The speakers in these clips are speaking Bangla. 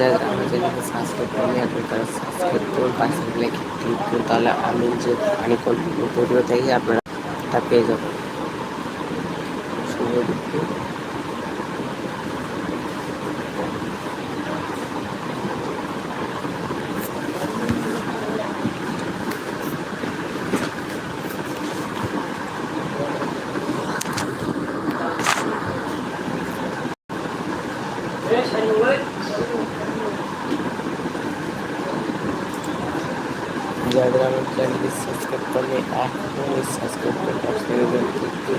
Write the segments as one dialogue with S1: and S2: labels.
S1: যারা আমার চ্যানেলকে সাবস্ক্রাইব করেনি এখন তারা সাবস্ক্রাইব করুন পাশে ক্লিক করুন তাহলে আমি যে পানি কল্পিত ভিডিও থেকে আপনারা তা পেয়ে যাবেন। শুভ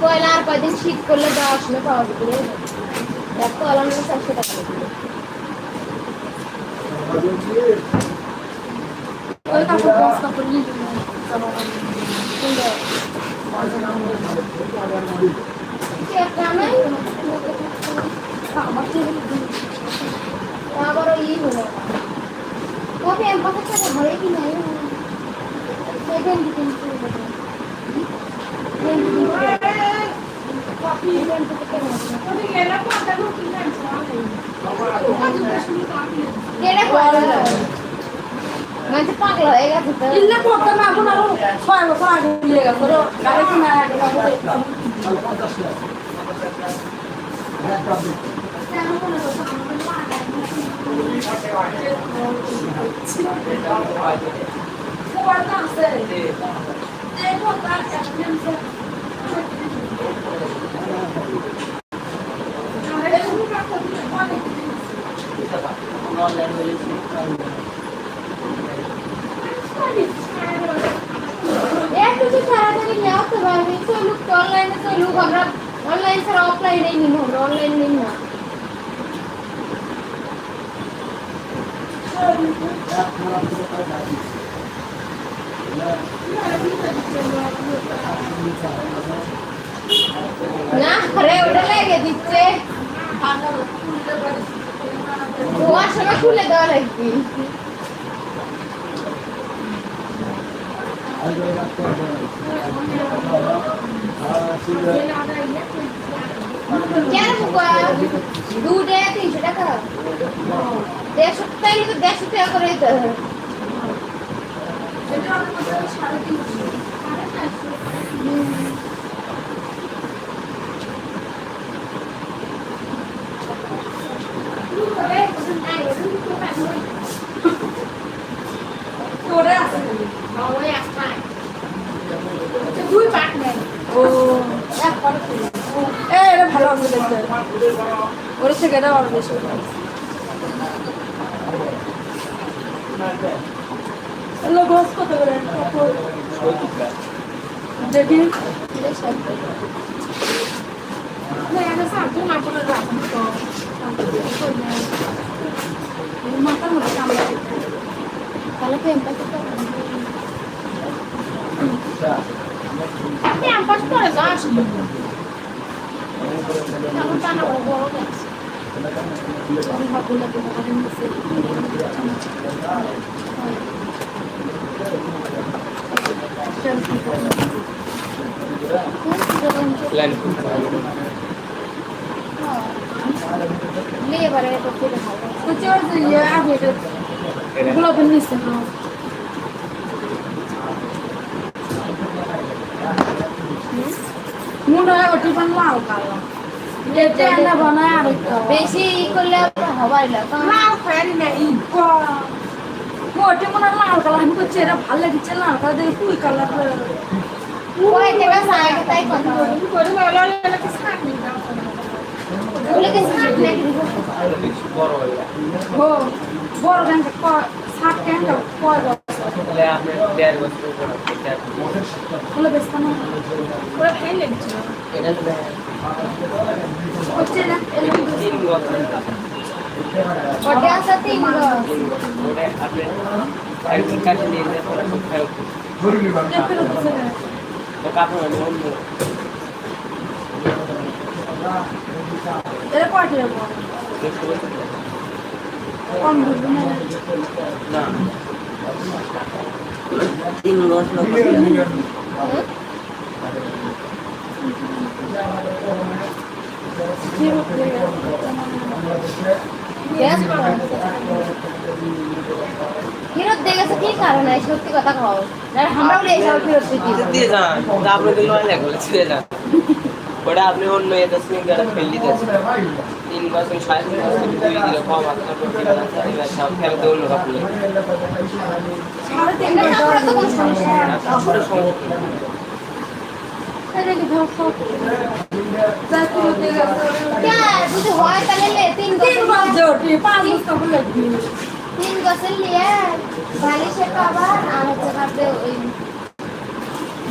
S2: কয়লা কয়দিন শীত করলে দেওয়ার সময় পাওয়া যাবে দেখো আলাম চারশো টাকা।
S3: ওই কাপড় কাপড় নিয়ে
S2: কি একটা নাই?
S3: আমার টেবিল
S2: আবারও ই হলো পাশে টাকা ঘরে কি নাই সেভেন দিন মানে পাগল হয়ে গেছে
S3: ছয় বছর আগে নিয়ে গেল ধরো গাড়ি কিনা আগে
S2: একটু তো তাড়াতাড়ি নেওয়া তো পারবি চলুক অনলাইনে চলুক আমরা অনলাইন ছাড়া তিনশো টাকা দেড়শো টাকা করে দিতে হবে।
S3: স্যার ওর থেকে এটা আরও বেশি গোস কত করে দেখি মাথার মধ্যে
S2: তাহলে তো এমপাস আপনি এমপাস করে যাওয়া
S1: প্ল্যান করতে হবে
S2: তো
S3: চল যে আগে গোলাপের নিচে না মনে হয় ওটি পান লাল কালো।
S2: বেশি করলে হবাই না
S3: ওটি মনে হয় লাল কালার আমি করছি এটা ভালো লাগছে লাল কালার দেখে তুই কালার
S1: বড় হয়ে যায়
S3: ও
S1: এটা
S3: কয়টা? কম ধরবে না
S1: তিন গজ
S2: ফেরত দিয়ে গেছে কি কারণে সত্যি কথা আর আমরা বলে এইসব ফেরত
S1: যান ওটা আপনি অন্য এটা সিঙ্গারা ফেল দিতেছেন তিন বছর সাড়ে তিন বছর দুই দিলে কম, আপনার সব ফেরত অন্য কাপড়
S3: সাড়ে তিন
S2: এটা না করে তো কোনো সমস্যা নেই।
S1: কাপড়ের সমস্যা নেই।
S3: এটা কি ধর সব যাই ফেরত দিয়ে গেছে
S2: क्या যদি তাহলে লে তিন
S3: তিন
S2: গজ
S3: বাজে ওঠে পাঁচ বস্তা করে লাগবে
S2: তিন গজের লিয়ে বালিশের কভার আর হচ্ছে ওই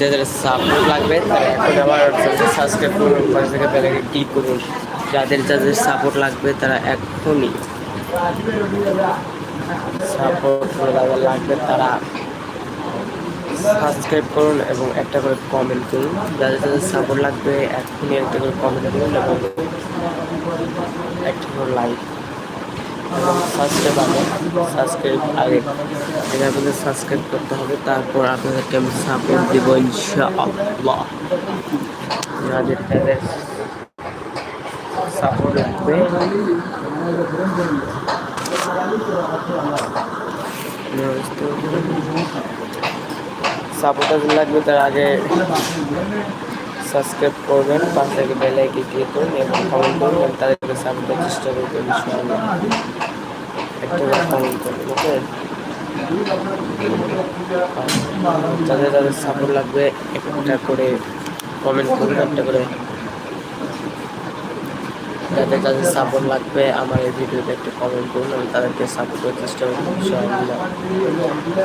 S1: যাদের সাপোর্ট লাগবে, তারা সাবস্ক্রাইব করুন থেকে বেলাকে ক্লিক করুন যাদের যাদের সাপোর্ট লাগবে, তারা এখনই সাপোর্ট লাগবে, তারা সাবস্ক্রাইব করুন এবং একটা করে কমেন্ট করুন। যাদের যাদের সাপোর্ট লাগবে এখনই একটা করে কমেন্ট করুন এবং একটা করে লাইক এবং সাবস্ক্রাইব আগে সাবস্ক্রাইব আগে। এটা আপনাদের সাবস্ক্রাইব করতে হবে, তারপর আপনাদেরকে আমি সাপোর্ট দেবো ইনশাআল্লাহ। যাদের সাপোর্ট লাগবে। সাপোর্ট লাগবে, তার আগে সাবস্ক্রাইব করবেন, পাশে থেকে বেল আইকন ক্লিক করুন এবং কমেন্ট করবেন তাদেরকে সাপোর্ট করার চেষ্টা করবেন একটা কমেন্ট করবেন ওকে? তাদের তাদের সাপোর্ট লাগবে, একটা করে কমেন্ট করুন, একটা করে যাদের যাদের সাপোর্ট লাগবে, আমার এই ভিডিওতে একটু কমেন্ট করুন, আমি তাদেরকে সাপোর্ট করার চেষ্টা করব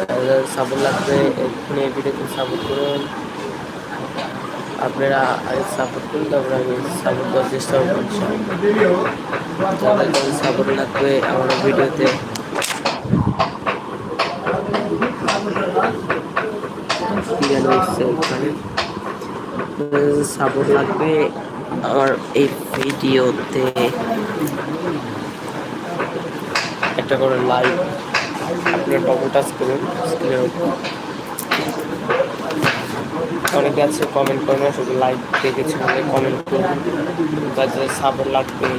S1: যাদের সাপোর্ট লাগবে, এক্ষুনি এই ভিডিওতে সাপোর্ট করুন। আপনারা আগে সাপোর্ট করুন, তারপরে আমি সাপোর্ট করার চেষ্টা করব যাদের যাদের সাপোর্ট লাগবে, আমার ভিডিওতে সাপোর্ট লাগবে আমার এই ভিডিওতে একটা করে লাইক আপনার ডবল টাচ করুন স্ক্রিনের উপর। অনেকে আছে কমেন্ট করে না, শুধু লাইক দেখেছি বলে কমেন্ট করুন। যাদের সাপোর্ট লাগবে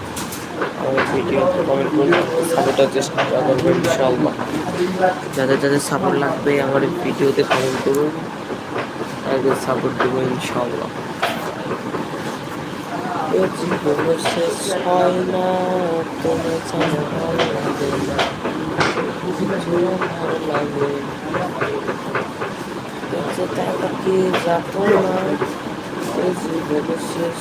S1: আমার ভিডিওতে কমেন্ট করুন সাপোর্টের চেষ্টা করব ইনশাআল্লাহ। যাদের যাদের সাপোর্ট লাগবে আমার ভিডিওতে কমেন্ট করুন, তাদের সাপোর্ট দেবো ইনশাআল্লাহ। এ জীবনের শেষ হয় না তোমার ছাড়া ভালো লাগে না। কিছু ভালো লাগে দেখছে টাকা কি যাত না এই জীবনের শেষ